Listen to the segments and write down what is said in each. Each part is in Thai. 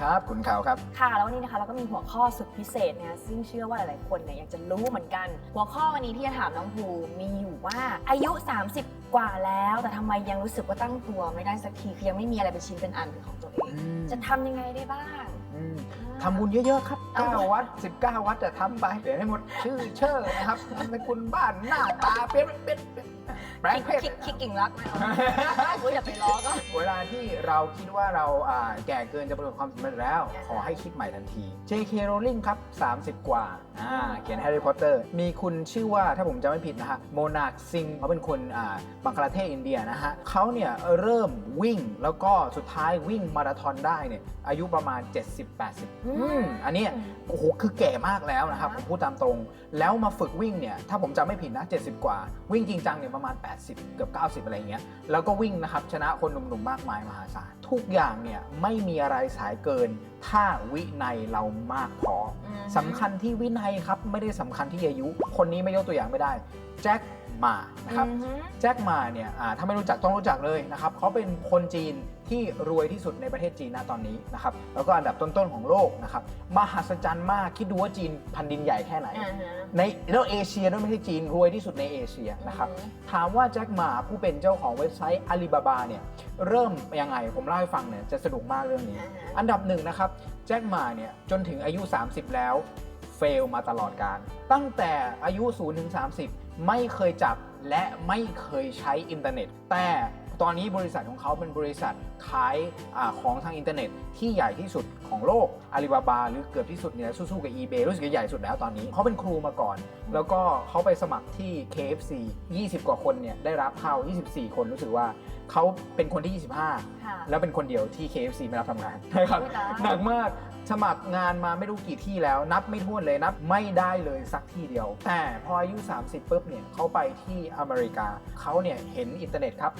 ครับคุณข่าวครับ ค่ะ แล้ววันนี้นะคะเราก็มีหัวข้อสุดพิเศษนะซึ่งเชื่อว่าหลายๆคนเนี่ยอยากจะรู้เหมือนกัน หัวข้อวันนี้ที่จะถามน้องภูมีอยู่ว่าอายุ 30 กว่าแล้ว แต่ทำไมยังรู้สึกว่าตั้งตัวไม่ได้สักทีคือยังไม่มีอะไรเป็นชิ้นเป็นอันเป็นของตัวเอง จะทำยังไงได้บ้างอืม ทำบุญเยอะๆครับ9วัด 19 วัดจะทำไปเดี๋ยวให้หมดชื่อเชิญนะครับทำให้คุณบ้านหน้าตาเปลี่ยนเป็นแปลงคิกเพศคิกคิกกิ่งรักไหมเอากูอย่าไปล้อก็เวลาที่เราคิดว่าเราอ่าแก่เกินจะประสบความสำเร็จแล้ว ขอให้คิดใหม่ทันที J.K. Rowling ครับ 30 กว่าอ่าเขียนแฮร์รี่พอตเตอร์มีคุณชื่อว่าถ้าผมจำไม่ผิดนะฮะโมนาคซิงเขาเป็นคนอ่าบังกลาเทศอินเดียนะฮะเขาเนี่ยเริ่มวิ่งแล้วก็สุดท้ายวิ่งมาราธอนได้เนี่ยอายุประมาณ 70-80อืมอืมอันเนี้ยโอ้โหคือแก่มากแล้วนะครับผมพูดตามตรง แล้วมาฝึกวิ่งเนี่ยถ้าผมจำไม่ผิดนะ 70 กว่า วิ่งจริงจังเนี่ยประมาณ 80 เกือบ 90 อะไรเงี้ยแล้วก็วิ่งนะครับชนะคนหนุ่มๆมากมายมหาศาลทุกอย่างเนี่ยไม่มีอะไรสายเกิน ถ้าวินัยเรามากพออืมสำคัญที่วินัยครับไม่ได้สำคัญที่อายุ คนนี้ไม่ยกตัวอย่างไม่ได้แจ็คหมานะครับอือหือแจ็คหมาเนี่ยอ่าถ้าไม่รู้จักต้องรู้จักเลยนะครับเขาเป็นคนจีน ที่รวยที่สุดในประเทศจีนณตอนนี้นะครับแล้วก็อันดับต้นๆของโลกนะครับมหัศจรรย์มากคิดดูว่าจีนพันดินใหญ่แค่ไหนอ่าฮะในแล้วเอเชียด้วยไม่ใช่จีนรวยที่สุดในเอเชียนะครับอือหือถามว่าแจ็คหมาผู้เป็นเจ้าของเว็บไซต์อาลีบาบาเนี่ยเริ่มยังไงผมเล่าให้ฟังเนี่ยจะสนุกมากเรื่องนี้อ่าฮะอันดับหนึ่งนะครับแจ็คหมาเนี่ยจนถึงอายุ 30 แล้วเฟลมาตลอดการ ตั้งแต่อายุ0ถึง30 ไม่เคยจับและไม่เคยใช้อินเทอร์เน็ต แต่ ตอนนี้บริษัทของเขาเป็นบริษัทขายอาของทางอินเทอร์เน็ต ที่ใหญ่ที่สุดของโลกอาลีบาบาหรือเกือบที่สุดเนี่ยสู้ๆกับ eBay รู้สึกจะใหญ่สุดแล้วตอนนี้เขาเป็นครูมาก่อน แล้วก็เขาไปสมัครที่ KFC 20 กว่าคนเนี่ยได้รับเข้า 24 คนรู้สึกว่าเขาเป็นคนที่ 25ค่ะแล้วเป็นคนเดียวที่ KFC ไม่รับทำงานนะครับอุ๊ยตายหนักมากสมัครงานมาไม่รู้กี่ที่แล้ว นับไม่ถ้วนเลยนับไม่ได้เลยสักที่เดียว แต่พออายุ 30ปุ๊บเนี่ยเขาไปที่อเมริกาเขาเนี่ยเห็นอินเทอร์เน็ตครับ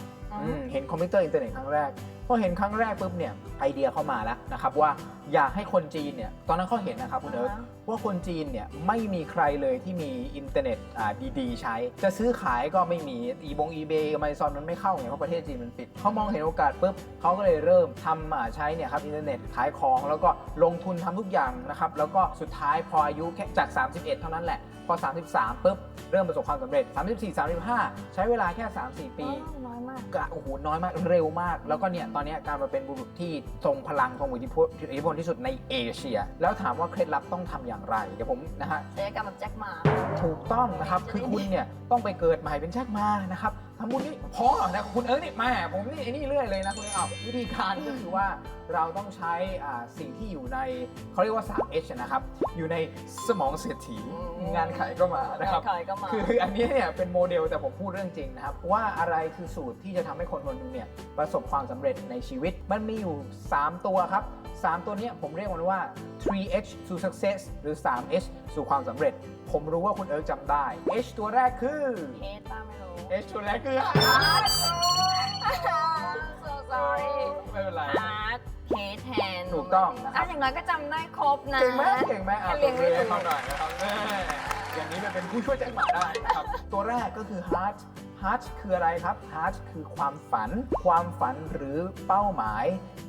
อืมเห็นคอมพิวเตอร์อินเทอร์เน็ตครั้งแรก พอเห็นครั้งแรกปุ๊บเนี่ยไอเดียเข้ามาแล้วนะครับว่าอยากให้คนจีนเนี่ยตอนนั้นเขาเห็นนะครับคุณเอิร์ธว่าคนจีนเนี่ยไม่มีใครเลยที่มีอินเทอร์เน็ตอ่าดีๆ ใช้ จะซื้อขายก็ไม่มีอีบงอีเบย์มาซอนมันไม่เข้าไงเพราะประเทศจีนมันปิดเขามองเห็นโอกาสปุ๊บเขาก็เลยเริ่มทำอ่าใช้เนี่ยครับอินเทอร์เน็ตขายของแล้วก็ลงทุนทำทุกอย่างนะครับแล้วก็สุดท้ายพออายุแค่จาก 31 เท่านั้นแหละพอ 33ปุ๊บเริ่มประสบความสำเร็จ 34 35 ใช้เวลาแค่ 3-4 ปีอ๋อน้อยมากก็โอ้โหน้อยมากเร็วมาก แล้วก็เนี่ยตอนเนี้ยการมาเป็นบุรุษที่ทรงพลังทรงอิทธิพลอิทธิพลที่สุดในเอเชีย แล้วถามว่าเคล็ดลับต้องทำอย่างไร เดี๋ยวผมนะฮะศัลยกรรมแบบแจ็คหมา ถูกต้องนะครับ คือคุณเนี่ยต้องไปเกิดใหม่เป็นแจ็คมานะครับ ทำบุญนี่พอนะคุณเอิร์ธนี่แม่ผมนี่ไอ้นี่เรื่อยเลยนะคุณเอิร์ธเอาวิธีการก็คือว่าเราต้องใช้อ่าสิ่งที่อยู่ในเขาเรียกว่า 3H นะครับ อยู่ในสมองเศรษฐีอืม งานไขก็มานะครับ ใครก็มา คืออันนี้เนี่ยเป็นโมเดลแต่ผมพูดเรื่องจริงนะครับ ว่าอะไรคือสูตรที่จะทำให้คนคนหนึงเนี่ยประสบความสำเร็จในชีวิต มันมีอยู่ 3 ตัวครับ 3 ตัวเนี้ยผมเรียกมันว่า 3H to success หรือ 3H สู่ความสำเร็จ ผมรู้ว่าคุณเอิร์กจำได้ H ตัวแรกคือ เฮดป้าไม่ รู้ H ตัวแรกคือ so sorry ไม่เป็นไร hard hate hand ถูกต้องนะครับ อะอย่างน้อยก็จำได้ครบนะเก่งไหมเก่งไหมอะเรียนตัวไม่เรียนถูเขากหน่อยนะครับแม่อย่างนี้มันเป็นผู้ช่วยแจ็คหมาได้นะครับ ตัวแรกก็คือ heart heart คืออะไรครับ heart คือความฝัน ความฝันหรือเป้าหมาย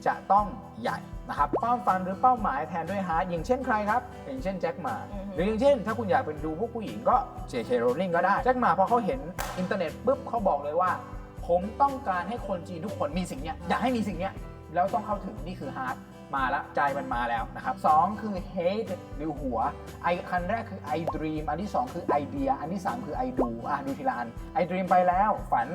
จะต้องใหญ่นะครับความฝันหรือเป้าหมายแทนด้วย heart อย่างเช่นใครครับ อย่างเช่นแจ็คหมาอือฮึหรืออย่างเช่น ถ้าคุณอยากเป็นดูพวกผู้หญิงก็ JK Rowling ก็ได้ แจ็คหมาพอเขาเห็นอินเทอร์เน็ตปุ๊บเขาบอกเลยว่า ผมต้องการให้คนจีนทุกคนมีสิ่งเนี้ยอยากให้มีสิ่งเนี้ยแล้วต้องเข้าถึงนี่คือ heart มาแล้วใจมันมาแล้วนะครับสองคือ hate หรือหัวไอคันแรกคือ I dream อันที่ 2 คือ idea อันที่ 3 คือ I do อะดูทีละอัน I dream ไปแล้วฝัน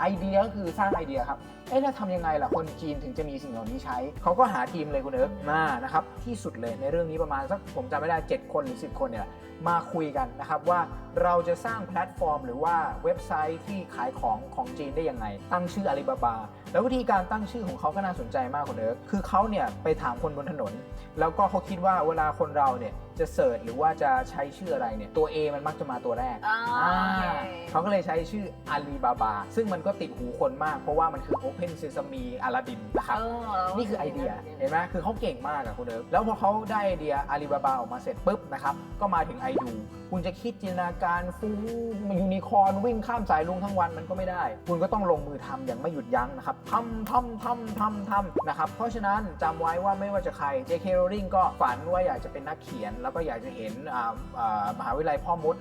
ไอเดียก็คือสร้างไอเดียครับ เอ๊ะแล้วทำยังไงล่ะ คนจีนถึงจะมีสิ่งเหล่านี้ใช้ เขาก็หาทีมเลยคุณเอิร์กมานะครับ ที่สุดเลยในเรื่องนี้ประมาณสักผมจำไม่ได้ 7 คนหรือ 10 คนเนี่ยมาคุยกันนะครับว่าเราจะสร้างแพลตฟอร์ม หรือว่าเว็บไซต์ที่ขายของของจีนได้ยังไง ตั้งชื่ออาลีบาบา แล้ววิธีการตั้งชื่อของเขาก็น่าสนใจมากคุณเอิร์กคือเขาเนี่ยไปถามคนบนถนน แล้วก็เขาคิดว่าเวลาคนเราเนี่ย จะเสิร์ชหรือว่าจะใช้ชื่ออะไรเนี่ย ตัว A มันมักจะมาตัวแรกอ่าอ่าโอเค เขาก็เลยใช้ชื่ออาลีบาบาซึ่งมันก็ติดหูคนมากเพราะว่ามันคือ Open Sesame Aladdin นะครับเออนี่คือไอเดียเห็นไหมคือเขาเก่งมากอะคุณเอิร์กแล้วพอเขาได้ไอเดียอาลีบาบาออกมาเสร็จปุ๊บนะครับ ก็มาถึงไอดู คุณจะคิดจินตนาการฟุ้งยูนิคอร์นวิ่งข้ามสายลุงทั้งวันมันก็ไม่ได้ คุณก็ต้องลงมือทำอย่างไม่หยุดยั้งนะครับทำทำทำทำทำนะครับ เพราะฉะนั้นจำไว้ว่าไม่ว่าจะใคร J.K. Rowling ก็ฝันว่าอยากจะเป็นนักเขียน แล้วก็อยากจะเห็นมหาวิทยาลัยพ่อมด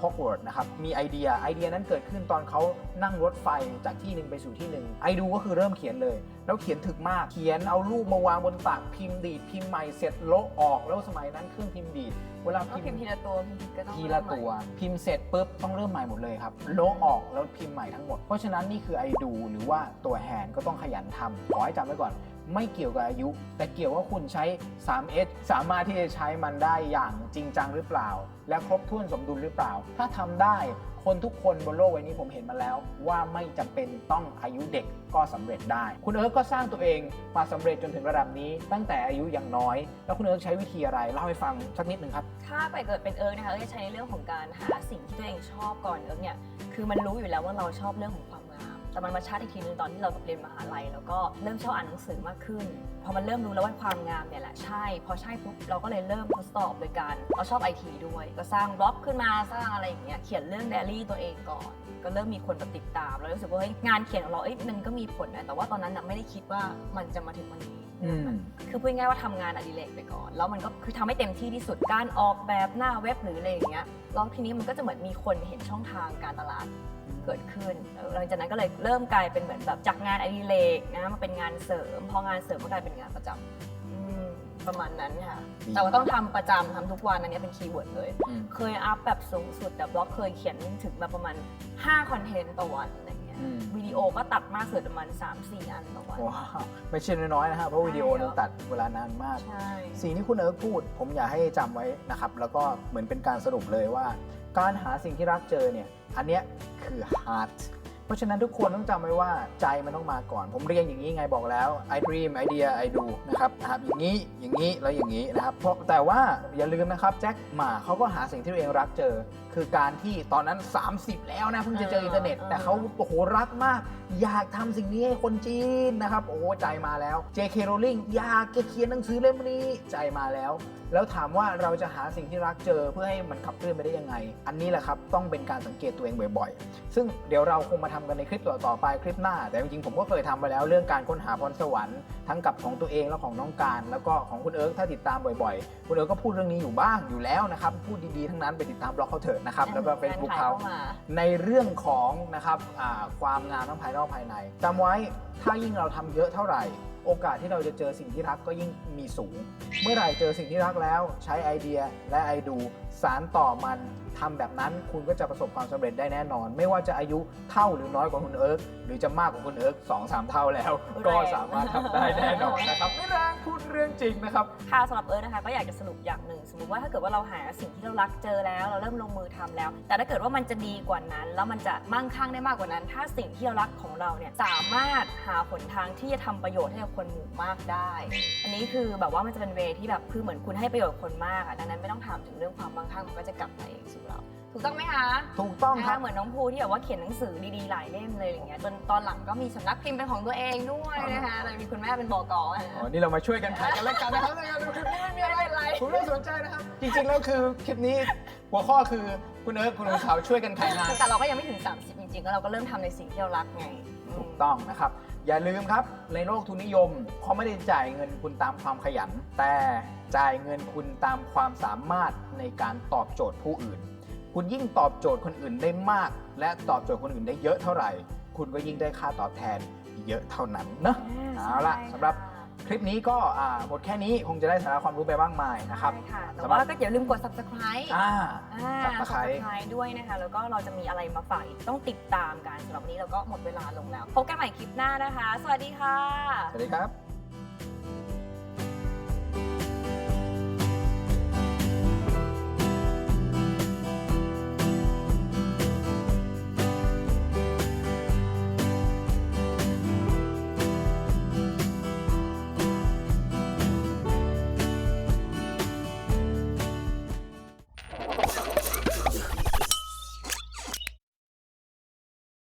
ฮอกวอตส์นะครับ มีไอเดียไอเดียนั้นเกิดขึ้นตอนเขานั่งรถไฟจากที่หนึ่งไปสู่ที่หนึ่งไอดูก็คือเริ่มเขียนเลย แล้วเขียนถึกมากเขียนเอารูปมาวางบนตักพิมพ์ดีดพิมพ์ใหม่เสร็จโละออกแล้วสมัยนั้นเครื่องพิมพ์ดีด เวลาก็พิพิมมพ์พ์ทีละตัวพิมพ์ผิดก็ต้องทีละตัว พิมพ์เสร็จปุ๊บต้องเริ่มใหม่หมดเลยครับโละออกแล้วพิมพ์ใหม่ทั้งหมด เพราะฉะนั้นนี่คือไอดูหรือว่าตัวแฮนด์ก็ต้องขยันทำขอให้จำไว้ก่อน ไม่เกี่ยวกับอายุ แต่เกี่ยวว่าคุณใช้ 3S สามารถที่จะใช้มันได้อย่างจริงจังหรือเปล่า และครบถ้วนสมดุลหรือเปล่า ถ้าทำได้ คนทุกคนบนโลกใบนี้ผมเห็นมาแล้ว ว่าไม่จำเป็นต้องอายุเด็กก็สำเร็จได้ คุณเอิร์กก็สร้างตัวเองมาสำเร็จจนถึงระดับนี้ ตั้งแต่อายุยังน้อย แล้วคุณเอิร์กใช้วิธีอะไรเล่าให้ฟังสักนิดหนึ่งครับ ถ้าไปเกิดเป็นเอิร์กนะคะเอิร์กจะใช้ในเรื่องของการหาสิ่งที่ตัวเองชอบก่อนเอิร์กเนี่ยคือมันรู้อยู่แล้วว่าเราชอบเรื่องของความ แต่มันมาชัดอีกทีนึงตอนที่เราเรียนมหาลัย แล้วก็เริ่มชอบอ่านหนังสือมากขึ้น พอมันเริ่มรู้แล้วว่าความงามเนี่ยแหละใช่ พอใช่ปุ๊บเราก็เลยเริ่มทดสอบโดยการเราชอบไอทีด้วย ก็สร้างบล็อกขึ้นมาสร้างอะไรอย่างเงี้ยเขียนเรื่องไดอารี่ตัวเองก่อน ก็เริ่มมีคนแบบติดตามแล้วรู้สึกว่าเฮ้ยงานเขียนของเราเอ้ยมันก็มีผลนะแต่ว่าตอนนั้นน่ะไม่ได้คิดว่ามันจะมาถึงวันนี้อืมคือพูดง่ายๆว่าทำงานอดิเรกไปก่อน แล้วมันก็คือทำให้เต็มที่ที่สุดการออกแบบหน้าเว็บหรืออะไรอย่างเงี้ยแล้วทีนี้มันก็จะเหมือนมีคนเห็นช่องทางการตลาดเกิดขึ้นเออหลังจากนั้นก็เลยเริ่มกลายเป็นเหมือนแบบจากงานอดิเรกนะมาเป็นงานเสริม พองานเสริมก็กลายเป็นงานประจำอืมประมาณนั้นค่ะ ดี แต่ว่าต้องทำประจำทำทุกวันอันนี้เป็นคีย์เวิร์ดเลย อืมเคยอัพแบบสูงสุดแต่บล็อกเคยเขียนถึงแบบประมาณ5คอนเทนต์ต่อวันอะไรเงี้ยอืมวิดีโอก็ตัดมากสุดประมาณ 3-4 อันต่อวัน ว้าวไม่ใช่น้อยๆนะครับเพราะวิดีโอนึงตัดเวลานานมาก ใช่ สิ่งที่คุณเอิร์กพูด ผมอยากให้จำไว้นะครับ แล้วก็เหมือนเป็นการสรุปเลยว่า การหาสิ่งที่รักเจอเนี่ย อันเนี้ยคือ heart เพราะฉะนั้นทุกคนต้องจำไว้ว่าใจมันต้องมาก่อน ผมเรียนอย่างนี้ไงบอกแล้ว I dream idea I do นะครับนะครับอย่างนี้อย่างนี้แล้วอย่างนี้นะครับเพราะแต่ว่าอย่าลืมนะครับแจ็คหมาเขาก็หาสิ่งที่ตัวเองรักเจอ คือการที่ตอนนั้น 30 แล้วนะเพิ่งจะเจออินเทอร์เน็ต แต่เขาโอ้โหรักมาก อยากทำสิ่งนี้ให้คนจีนนะครับโอ้โหใจมาแล้ว J.K. Rowling อยากจะเขียนหนังสือเล่มนี้ใจมาแล้ว แล้วถามว่าเราจะหาสิ่งที่รักเจอเพื่อให้มันขับเคลื่อนไปได้ยังไง อันนี้แหละครับต้องเป็นการสังเกตตัวเองบ่อยๆ ซึ่งเดี๋ยวเราคงมาทำกันในคลิปต่อๆไปคลิปหน้า แต่จริงๆผมก็เคยทำไปแล้วเรื่องการค้นหาพรสวรรค์ทั้งกับของตัวเองและของน้องการ แล้วก็ของคุณเอิร์กถ้าติดตามบ่อยๆ คุณเอิร์กก็พูดเรื่องนี้อยู่บ้างอยู่แล้วนะครับพูดดีๆทั้งนั้นไปติดตามบล็อกเขาเถอะนะครับแล้วก็ Facebook เขามาในเรื่องของนะครับอ่าความงามทั้งภายนอกภายในจำไว้ถ้ายิ่งเราทำเยอะเท่าไหร่ โอกาสที่เราจะเจอสิ่งที่รักก็ยิ่งมีสูง เมื่อไหร่เจอสิ่งที่รักแล้ว ใช้ไอเดียและไอดู สารต่อมันทำแบบนั้นคุณก็จะประสบความสำเร็จได้แน่นอน ไม่ว่าจะอายุเท่าหรือน้อยกว่าคุณเอิร์กหรือจะมากกว่าคุณเอิร์กสองสามเท่าแล้ว ก็สามารถทำได้แน่นอนนะครับไม่แรงพูดเรื่องจริงนะครับค่ะสำหรับเอิร์ธนะคะก็อยากจะสรุปอย่างหนึ่ง สมมติว่าถ้าเกิดว่าเราหาสิ่งที่เรารักเจอแล้ว เราเริ่มลงมือทำแล้ว แต่ถ้าเกิดว่ามันจะดีกว่านั้น แล้วมันจะมั่งคั่งได้มากกว่านั้น ถ้าสิ่งที่เรารักของเราเนี่ยสามารถหาหนทางที่จะทำประโยชน์ให้กับคนหมู่มากได้ อันนี้คือแบบว่ามันจะเป็นเวที่แบบคือเหมือนคุณให้ประโยชน์กับคนมากอะดังนั้นไม่ต้องถามถึงเรื่องความมั่งคั่งมันก็จะกลับมาเองสู่เรา ถูกต้องไหมคะถูกต้องนะครัคะบเหมือนน้องภูที่แบบว่าเขียนหนังสือดีๆหลายเล่มเลยอย่างเงี้ยจนตอนหลังก็มีสำนักพิมพ์เป็นของตัวเองด้วยนะคะแต่มีคุณแม่เป็นบกอะอ๋อ นี่เรามาช่วยกันขายกันแล้วกันนะครับในการดูคลิปนี้ไม่มีอะไรไม่เป็นไรคุณไม่ต้องสนใจนะครับ จริงๆ แล้วคือคลิปนี้หัวข้อคือคุณเอิร์กคุณลุงเขาช่วยกันขายงาน แต่เราก็ยังไม่ถึง 30 จริงๆ ก็เราก็เริ่มทำในสิ่งที่เรารักไง ถูกต้องนะครับ อย่าลืมครับในโลกทุนนิยมเขาไม่ได้จ่ายเงินคุณตามความขยัน แต่จ่ายเงินคุณตามความสามารถในการตอบโจทย์ผู้อื่น คุณยิ่งตอบโจทย์คนอื่นได้มาก และตอบโจทย์คนอื่นได้เยอะเท่าไหร่ คุณก็ยิ่งได้ค่าตอบแทนเยอะเท่านั้นเนอะเอาล่ะสำหรับ คลิปนี้ก็อ่าหมดแค่นี้คงจะได้สาระความรู้ไปบ้างมายนะครับ ใช่ค่ะ แต่สำหรับว่าก็อย่าลืมกด subscribe อ่าอ่า Subscribe subscribe ด้วยนะคะ แล้วก็เราจะมีอะไรมาฝากอีกต้องติดตามกันสำหรับวันนี้เราก็หมดเวลาลงแล้ว พบกันใหม่คลิปหน้านะคะ สวัสดีค่ะ สวัสดีครับ